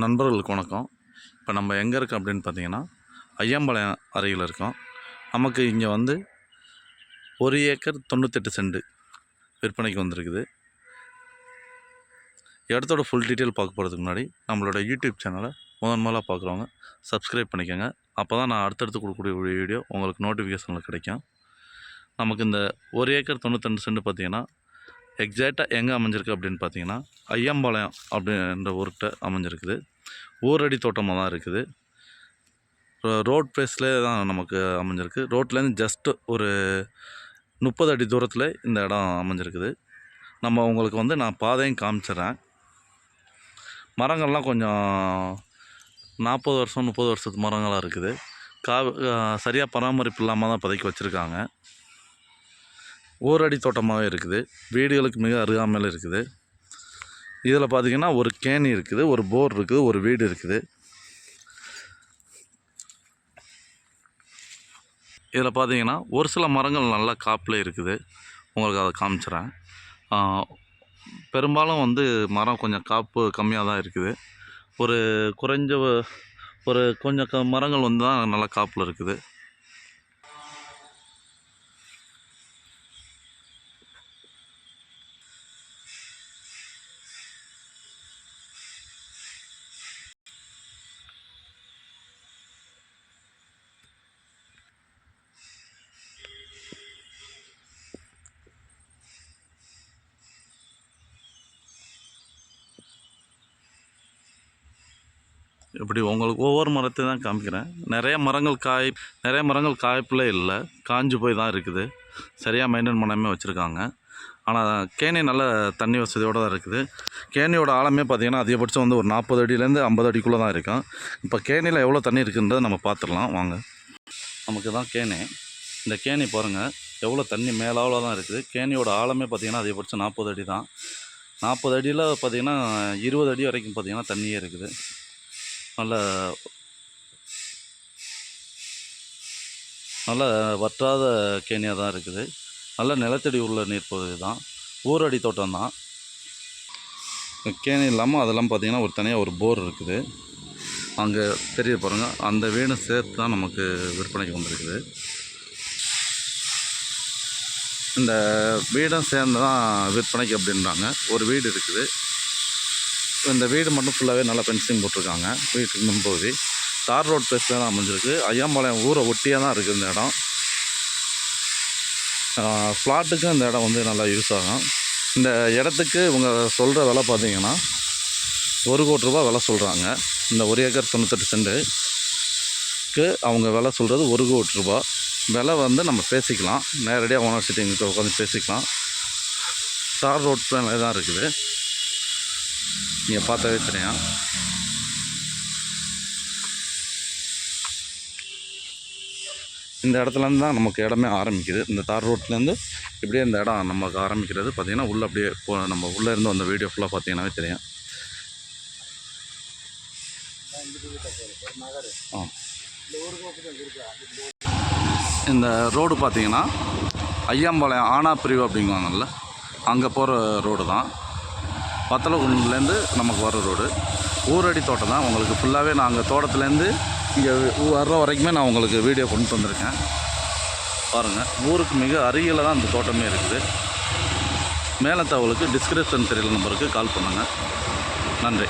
நண்பர்களுக்கு வணக்கம். இப்போ நம்ம எங்கே இருக்கோம் அப்படின்னு பார்த்தீங்கன்னா ஐயம்பாளையம் அருகில் இருக்கோம். நமக்கு இங்கே வந்து ஒரு ஏக்கர் தொண்ணூத்தெட்டு சென்ட் விற்பனைக்கு வந்திருக்குது. இடத்தோட ஃபுல் டீட்டெயில் பார்க்க போகிறதுக்கு முன்னாடி நம்மளோட யூடியூப் சேனலை முதன் முதலாக பார்க்குறவங்க சப்ஸ்கிரைப் பண்ணிக்கோங்க. அப்போ தான் நான் அடுத்தடுத்து கொடுக்கக்கூடிய வீடியோ உங்களுக்கு நோட்டிஃபிகேஷனில் கிடைக்கும். நமக்கு இந்த ஒரு ஏக்கர் தொண்ணூத்தெண்டு சென்ட் பார்த்திங்கன்னா எக்ஸாக்டாக எங்கே அமைஞ்சிருக்கு அப்படின்னு பார்த்தீங்கன்னா ஐயம்பாளையம் அப்படின்ற ஊர்கிட்ட அமைஞ்சிருக்குது. ஊரடி தோட்டமாக தான் இருக்குது ரோட் ப்ளேஸ்லேயே தான் நமக்கு அமைஞ்சிருக்கு. ரோட்லேருந்து ஜஸ்ட்டு ஒரு முப்பது அடி தூரத்தில் இந்த இடம் அமைஞ்சிருக்குது. நம்ம உங்களுக்கு வந்து நான் பாதையும் காமிச்சிடுறேன். மரங்கள்லாம் கொஞ்சம் நாற்பது வருஷம் முப்பது வருஷத்து மரங்களாக இருக்குது. கா சரியாக பராமரிப்பு இல்லாமல் தான் பதக்கி வச்சுருக்காங்க. ஓரடி தோட்டமாகவே இருக்குது. வீடுகளுக்கு மிக அருகாமையில் இருக்குது. இதில் பார்த்தீங்கன்னா ஒரு கேணி இருக்குது ஒரு போர் இருக்குது ஒரு வீடு இருக்குது. இதில் பார்த்தீங்கன்னா ஒரு சில மரங்கள் நல்லா காப்பில் இருக்குது. உங்களுக்கு அதை காமிச்சிட்றேன் பெரும்பாலும் வந்து மரம் கொஞ்சம் காப்பு கம்மியாக தான் இருக்குது. ஒரு குறைஞ்ச ஒரு கொஞ்சம் க மரங்கள் வந்து தான் நல்லா காப்பில் இருக்குது. இப்படி உங்களுக்கு ஒவ்வொரு மரத்தை தான் காமிக்கிறேன். நிறைய மரங்கள் காய் நிறைய மரங்கள் காய்ப்பில் இல்லை. காஞ்சு போய் தான் இருக்குது. சரியாக மெயின்டைன் பண்ணாமல் வச்சுருக்காங்க. ஆனால் கேணி நல்ல தண்ணி வசதியோடு தான் இருக்குது. கேணியோட ஆழமே பார்த்திங்கன்னா அதிகபட்சம் வந்து ஒரு நாற்பது அடியிலேருந்து ஐம்பது அடிக்குள்ளே தான் இருக்கும். இப்போ கேணியில் எவ்வளோ தண்ணி இருக்குன்றதை நம்ம பார்த்துடலாம் வாங்க. நமக்கு தான் கேணி. இந்த கேணி பாருங்கள் எவ்வளோ தண்ணி மேலாவில் தான் இருக்குது. கேணியோட ஆழமே பார்த்திங்கன்னா அதிகபட்சம் நாற்பது அடி தான். நாற்பது அடியில் பார்த்திங்கன்னா இருபது அடி வரைக்கும் பார்த்திங்கன்னா தண்ணியே இருக்குது. நல்ல நல்ல வற்றாத கேணியாக தான் இருக்குது. நல்ல நிலத்தடி உள்ள நீர் பகுதி தான். ஊரடி தோட்டம் தான். கேணி இல்லாமல் அதெல்லாம் பார்த்திங்கன்னா ஒரு தனியாக ஒரு போர் இருக்குது. அங்கே தெரிய பாருங்கள் அந்த வீடும் சேர்த்து தான் நமக்கு விற்பனைக்கு வந்திருக்குது. இந்த வீடும் சேர்ந்து தான் விற்பனைக்கு அப்படின்றாங்க. ஒரு வீடு இருக்குது. இந்த வீடு மட்டும் ஃபுல்லாகவே நல்லா ஃபென்சிங் போட்டிருக்காங்க. வீட்டுக்கு முன்பகுதி. தார் ரோட் பேஸில் தான் அமைஞ்சிருக்கு. ஐயாம்பாளையம் ஊரை ஒட்டியே தான் இருக்குது இந்த இடம். ஃப்ளாட்டுக்கும் இந்த இடம் வந்து நல்லா யூஸ் ஆகும். இந்த இடத்துக்கு இவங்க சொல்கிற விலை பார்த்தீங்கன்னா ஒரு கோடி ரூபா விலை சொல்கிறாங்க இந்த ஒரு ஏக்கர் தொண்ணூத்தெட்டு சென்ட்டுக்கு அவங்க விலை சொல்கிறது ஒரு கோடி ரூபா விலை வந்து நம்ம பேசிக்கலாம். நேரடியாக ஓனர் சிட்டிங்கிட்ட உட்காந்து பேசிக்கலாம். தார் ரோட் தான் இருக்குது. நீங்கள் பார்த்தாவே தெரியும் இந்த இடத்துலேருந்து தான் நமக்கு இடமே ஆரம்பிக்குது. இந்த தார் ரோட்லேருந்து இப்படியே இந்த இடம் நமக்கு ஆரம்பிக்கிறது. பார்த்திங்கன்னா உள்ளே அப்படியே போ நம்ம உள்ளே இருந்து வந்த வீடியோ ஃபுல்லாக பார்த்தீங்கன்னாவே தெரியும். ஆ இந்த ரோடு பார்த்தீங்கன்னா ஐயாம்பாளையம் ஆனா பிரிவு அப்படிங்குவாங்கல்ல அங்கே போகிற ரோடு தான். பத்தலகுண்டுலேருந்து நமக்கு வர ரோடு. ஊரடி தோட்டம் தான். உங்களுக்கு ஃபுல்லாகவே நாங்கள் தோட்டத்துலேருந்து இங்கே வர்ற வரைக்குமே நான் உங்களுக்கு வீடியோ கொண்டு வந்திருக்கேன். பாருங்கள் ஊருக்கு மிக அருகில் தான் இந்த தோட்டமே இருக்குது. மேலே தகவலுக்கு டிஸ்கிரிப்ஷன் தெரியல நம்பருக்கு. கால் பண்ணுங்கள் நன்றி.